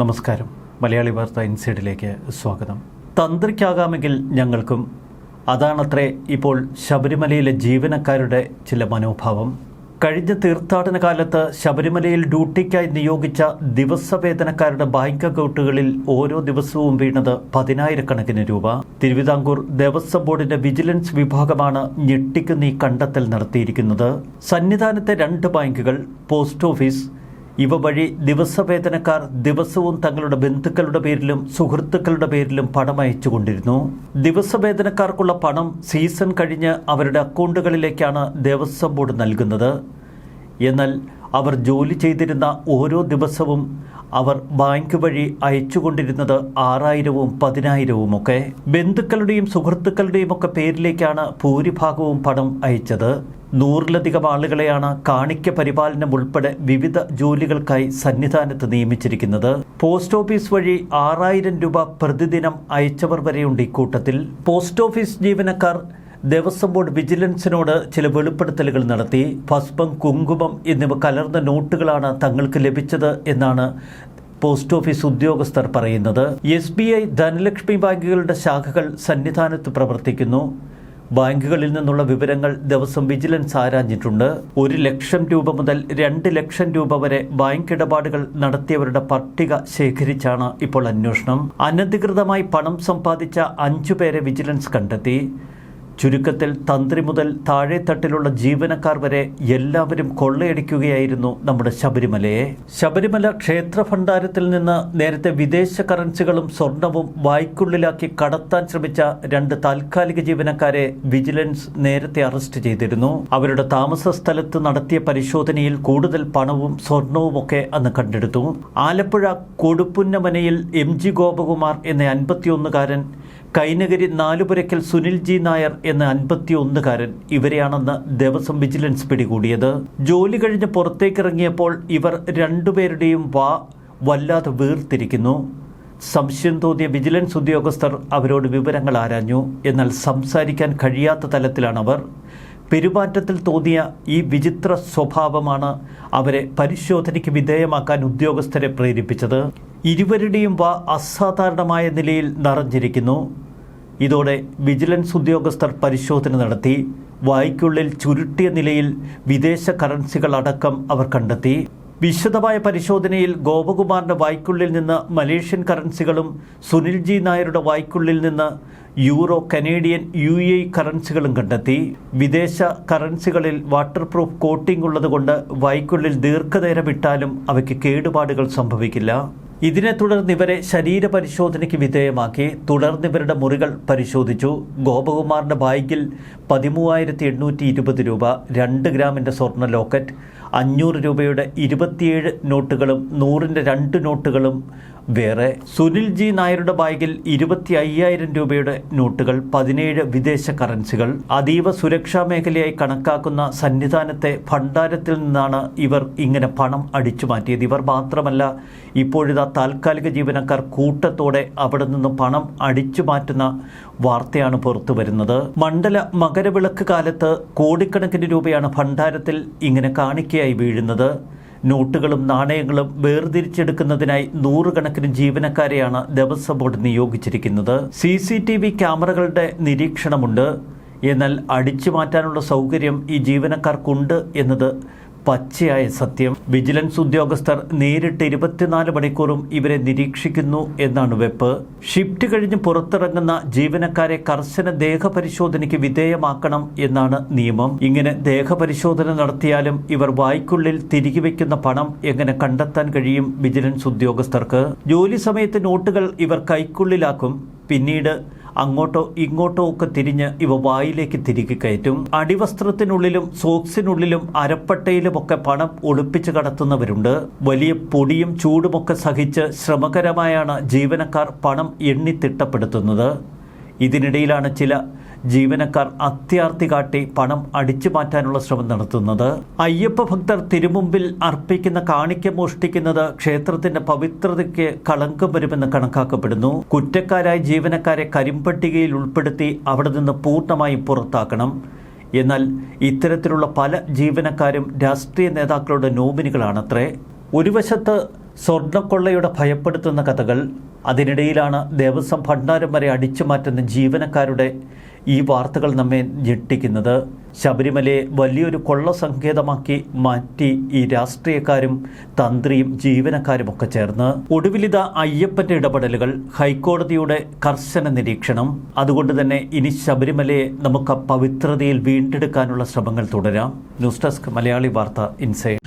നമസ്കാരം. മലയാളി വാർത്ത ഇൻസൈഡിലേക്ക് സ്വാഗതം. തന്ത്രിക്കാകാമെങ്കിൽ ഞങ്ങൾക്കും അതാണത്രേ ഇപ്പോൾ ശബരിമലയിലെ ജീവനക്കാരുടെ ചില മനോഭാവം. കഴിഞ്ഞ തീർത്ഥാടന കാലത്ത് ശബരിമലയിൽ ഡ്യൂട്ടിക്കായി നിയോഗിച്ച ദിവസവേതനക്കാരുടെ ബാങ്ക് അക്കൗണ്ടുകളിൽ ഓരോ ദിവസവും വീണത് പതിനായിരക്കണക്കിന് രൂപ. തിരുവിതാംകൂർ ദേവസ്വം ബോർഡിന്റെ വിജിലൻസ് വിഭാഗമാണ് ഞെട്ടിക്കുന്ന ഈ കണ്ടെത്തൽ നടത്തിയിരിക്കുന്നത്. സന്നിധാനത്തെ രണ്ട് ബാങ്കുകൾ പോസ്റ്റ് ഓഫീസ് ഇവ വഴി ദിവസവേതനക്കാർ ദിവസവും തങ്ങളുടെ ബന്ധുക്കളുടെ പേരിലും സുഹൃത്തുക്കളുടെ പേരിലും പണം അയച്ചു കൊണ്ടിരുന്നു. ദിവസവേതനക്കാർക്കുള്ള പണം സീസൺ കഴിഞ്ഞ് അവരുടെ അക്കൗണ്ടുകളിലേക്കാണ് ദേവസ്വം ബോർഡ് നൽകുന്നത്. എന്നാൽ അവർ ജോലി ചെയ്തിരുന്ന ഓരോ ദിവസവും അവർ ബാങ്ക് വഴി അയച്ചുകൊണ്ടിരുന്നത് ആറായിരവും പതിനായിരവും ഒക്കെ ബന്ധുക്കളുടെയും സുഹൃത്തുക്കളുടെയും ഒക്കെ പേരിലേക്കാണ് ഭൂരിഭാഗവും പണം അയച്ചത്. നൂറിലധികം ആളുകളെയാണ് കാണിക്ക പരിപാലനം ഉൾപ്പെടെ വിവിധ ജോലികൾക്കായി സന്നിധാനത്ത് നിയമിച്ചിരിക്കുന്നത്. പോസ്റ്റ് ഓഫീസ് വഴി ആറായിരം രൂപ പ്രതിദിനം അയച്ചവർ വരെയുണ്ട് ഇക്കൂട്ടത്തിൽ. പോസ്റ്റ് ഓഫീസ് ജീവനക്കാർ ദേവസ്വം ബോർഡ് വിജിലൻസിനോട് ചില വെളിപ്പെടുത്തലുകൾ നടത്തി. ഭസ്മം കുങ്കുമം എന്നിവ കലർന്ന നോട്ടുകളാണ് തങ്ങൾക്ക് ലഭിച്ചത് എന്നാണ് പോസ്റ്റ് ഓഫീസ് ഉദ്യോഗസ്ഥർ പറയുന്നത്. എസ് ബി ഐ ധനലക്ഷ്മി ബാങ്കുകളുടെ ശാഖകൾ സന്നിധാനത്ത് പ്രവർത്തിക്കുന്നു. ബാങ്കുകളിൽ നിന്നുള്ള വിവരങ്ങൾ ദിവസം വിജിലൻസ് ആരാഞ്ഞിട്ടുണ്ട്. ഒരു ലക്ഷം രൂപ മുതൽ രണ്ട് ലക്ഷം രൂപ വരെ ബാങ്ക് ഇടപാടുകൾ നടത്തിയവരുടെ പട്ടിക ശേഖരിച്ചാണ് ഇപ്പോൾ അന്വേഷണം. അനധികൃതമായി പണം സമ്പാദിച്ച അഞ്ചു പേരെ വിജിലൻസ് കണ്ടെത്തി. ചുരുക്കത്തിൽ തന്ത്രി മുതൽ താഴെത്തട്ടിലുള്ള ജീവനക്കാർ വരെ എല്ലാവരും കൊള്ളയടിക്കുകയായിരുന്നു നമ്മുടെ ശബരിമലയെ. ശബരിമല ക്ഷേത്ര ഭണ്ഡാരത്തിൽ നിന്ന് നേരത്തെ വിദേശ കറൻസികളും സ്വർണവും വായ്ക്കുള്ളിലാക്കി കടത്താൻ ശ്രമിച്ച രണ്ട് താൽക്കാലിക ജീവനക്കാരെ വിജിലൻസ് നേരത്തെ അറസ്റ്റ് ചെയ്തിരുന്നു. അവരുടെ താമസ സ്ഥലത്ത് നടത്തിയ പരിശോധനയിൽ കൂടുതൽ പണവും സ്വർണവും ഒക്കെ അന്ന് കണ്ടെടുത്തു. ആലപ്പുഴ കൊടുപ്പുന്നമനയിൽ എം ജി ഗോപകുമാർ എന്ന അൻപത്തിയൊന്നുകാരൻ കൈനഗരി നാലുപുരയ്ക്കൽ സുനിൽ ജി നായർ എന്ന അൻപത്തിയൊന്നുകാരൻ ഇവരെയാണെന്ന് ദേവസ്വം വിജിലൻസ് പിടികൂടിയത്. ജോലി കഴിഞ്ഞ് പുറത്തേക്കിറങ്ങിയപ്പോൾ ഇവർ രണ്ടുപേരുടെയും വാ വല്ലാതെ വീർത്തിരിക്കുന്നു. സംശയം തോന്നിയ വിജിലൻസ് ഉദ്യോഗസ്ഥർ അവരോട് വിവരങ്ങൾ ആരാഞ്ഞു. എന്നാൽ സംസാരിക്കാൻ കഴിയാത്ത തലത്തിലാണവർ. പെരുമാറ്റത്തിൽ തോന്നിയ ഈ വിചിത്ര സ്വഭാവമാണ് അവരെ പരിശോധനയ്ക്ക് വിധേയമാക്കാൻ ഉദ്യോഗസ്ഥരെ പ്രേരിപ്പിച്ചത്. ഇരുവരുടെയും വ അസാധാരണമായ നിലയിൽ നിറഞ്ഞിരിക്കുന്നു. ഇതോടെ വിജിലൻസ് ഉദ്യോഗസ്ഥർ പരിശോധന നടത്തി വായ്ക്കുള്ളിൽ ചുരുട്ടിയ നിലയിൽ വിദേശ കറൻസികൾ അടക്കം അവർ കണ്ടെത്തി. വിശദമായ പരിശോധനയിൽ ഗോപകുമാറിന്റെ വായ്ക്കുള്ളിൽ നിന്ന് മലേഷ്യൻ കറൻസികളും സുനിൽജി നായരുടെ വായ്ക്കുള്ളിൽ നിന്ന് യൂറോ കനേഡിയൻ യു എ കറൻസികളും കണ്ടെത്തി. വിദേശ കറൻസികളിൽ വാട്ടർ പ്രൂഫ് കോട്ടിംഗ് ഉള്ളതുകൊണ്ട് വായ്ക്കുള്ളിൽ ദീർഘനേരം ഇട്ടാലും അവയ്ക്ക് കേടുപാടുകൾ സംഭവിക്കില്ല. ഇതിനെ തുടർന്ന് ഇവരെ ശരീര പരിശോധനയ്ക്ക് വിധേയമാക്കി. തുടർന്ന് ഇവരുടെ മുറികൾ പരിശോധിച്ചു. ഗോപകുമാറിന്റെ ബാഗിൽ പതിമൂവായിരത്തി എണ്ണൂറ്റി ഇരുപത് രൂപ രണ്ട് ഗ്രാമിന്റെ സ്വർണ ലോക്കറ്റ് അഞ്ഞൂറ് രൂപയുടെ ഇരുപത്തിയേഴ് നോട്ടുകളും നൂറിന്റെ രണ്ട് നോട്ടുകളും വേറെ സുനിൽ ജി നായരുടെ ബാഗിൽ ഇരുപത്തി അയ്യായിരം രൂപയുടെ നോട്ടുകൾ പതിനേഴ് വിദേശ കറൻസികൾ അതീവ സുരക്ഷാ മേഖലയായി കണക്കാക്കുന്ന സന്നിധാനത്തെ ഭണ്ഡാരത്തിൽ നിന്നാണ് ഇവർ ഇങ്ങനെ പണം അടിച്ചു മാറ്റിയത്. ഇവർ മാത്രമല്ല ഇപ്പോഴിതാ താൽക്കാലിക ജീവനക്കാർ കൂട്ടത്തോടെ അവിടെ നിന്ന് പണം അടിച്ചു മാറ്റുന്ന വാർത്തയാണ് പുറത്തു വരുന്നത്. മണ്ഡല മകരവിളക്ക് കാലത്ത് കോടിക്കണക്കിന് രൂപയാണ് ഭണ്ഡാരത്തിൽ ഇങ്ങനെ കാണിക്കയായി വീഴുന്നത്. നോട്ടുകളും നാണയങ്ങളും വേർതിരിച്ചെടുക്കുന്നതിനായി നൂറുകണക്കിന് ജീവനക്കാരെയാണ് ദേവസ്വം ബോർഡ് നിയോഗിച്ചിരിക്കുന്നത്. സി സി ടി വി ക്യാമറകളുടെ നിരീക്ഷണമുണ്ട്. എന്നാൽ അടിച്ചു മാറ്റാനുള്ള സൗകര്യം ഈ ജീവനക്കാർക്കുണ്ട് എന്നത് പച്ചയായ സത്യം. വിജിലൻസ് ഉദ്യോഗസ്ഥർ നേരിട്ട് ഇരുപത്തിനാല് മണിക്കൂറും ഇവരെ നിരീക്ഷിക്കുന്നു എന്നാണ് വെപ്പ്. ഷിഫ്റ്റ് കഴിഞ്ഞ് പുറത്തിറങ്ങുന്ന ജീവനക്കാരെ കർശന ദേഹപരിശോധനയ്ക്ക് വിധേയമാക്കണം എന്നാണ് നിയമം. ഇങ്ങനെ ദേഹപരിശോധന നടത്തിയാലും ഇവർ വായ്ക്കുള്ളിൽ തിരികെ വയ്ക്കുന്ന പണം എങ്ങനെ കണ്ടെത്താൻ കഴിയും വിജിലൻസ് ഉദ്യോഗസ്ഥർക്ക്? ജോലി സമയത്ത് നോട്ടുകൾ ഇവർ കൈക്കുള്ളിലാക്കും. പിന്നീട് അങ്ങോട്ടോ ഇങ്ങോട്ടോ ഒക്കെ തിരിഞ്ഞ് ഇവ വായിലേക്ക് തിരികെ കയറ്റും. അടിവസ്ത്രത്തിനുള്ളിലും സോക്സിനുള്ളിലും അരപ്പട്ടയിലുമൊക്കെ പണം ഒളിപ്പിച്ച് കടത്തുന്നവരുണ്ട്. വലിയ പൊടിയും ചൂടുമൊക്കെ സഹിച്ച് ശ്രമകരമായാണ് ജീവനക്കാർ പണം എണ്ണി തിട്ടപ്പെടുത്തുന്നത്. ഇതിനിടയിലാണ് ചില ജീവനക്കാർ അത്യാർത്തി കാട്ടി പണം അടിച്ചു മാറ്റാനുള്ള ശ്രമം നടത്തുന്നത്. അയ്യപ്പ ഭക്തർ തിരുമുമ്പിൽ അർപ്പിക്കുന്ന കാണിക്ക മോഷ്ടിക്കുന്നത് ക്ഷേത്രത്തിന്റെ പവിത്രതയ്ക്ക് കളങ്കം വരുമെന്ന് കണക്കാക്കപ്പെടുന്നു. കുറ്റക്കാരായ ജീവനക്കാരെ കരിമ്പട്ടികയിൽ ഉൾപ്പെടുത്തി അവിടെ നിന്ന് പൂർണമായും പുറത്താക്കണം. എന്നാൽ ഇത്തരത്തിലുള്ള പല ജീവനക്കാരും രാഷ്ട്രീയ നേതാക്കളുടെ നോമിനികളാണത്രേ. ഒരു വശത്ത് സ്വർണക്കൊള്ളയുടെ ഭയപ്പെടുത്തുന്ന കഥകൾ അതിനിടയിലാണ് ദേവസ്വം ഭണ്ഡാരം വരെ അടിച്ചു മാറ്റുന്ന ജീവനക്കാരുടെ ഈ വാർത്തകൾ നമ്മെ ഞെട്ടിക്കുന്നത്. ശബരിമലയെ വലിയൊരു കൊള്ള സങ്കേതമാക്കി മാറ്റി ഈ രാഷ്ട്രീയക്കാരും തന്ത്രിയും ജീവനക്കാരും ഒക്കെ ചേർന്ന് ഒടുവിലിത അയ്യപ്പന്റെ ഇടപെടലുകൾ ഹൈക്കോടതിയുടെ കർശന നിരീക്ഷണം. അതുകൊണ്ട് തന്നെ ഇനി ശബരിമലയെ നമുക്ക് പവിത്രതയിൽ വീണ്ടെടുക്കാനുള്ള ശ്രമങ്ങൾ തുടരാം. ന്യൂസ് ഡെസ്ക് മലയാളി വാർത്ത ഇൻസൈഡ്.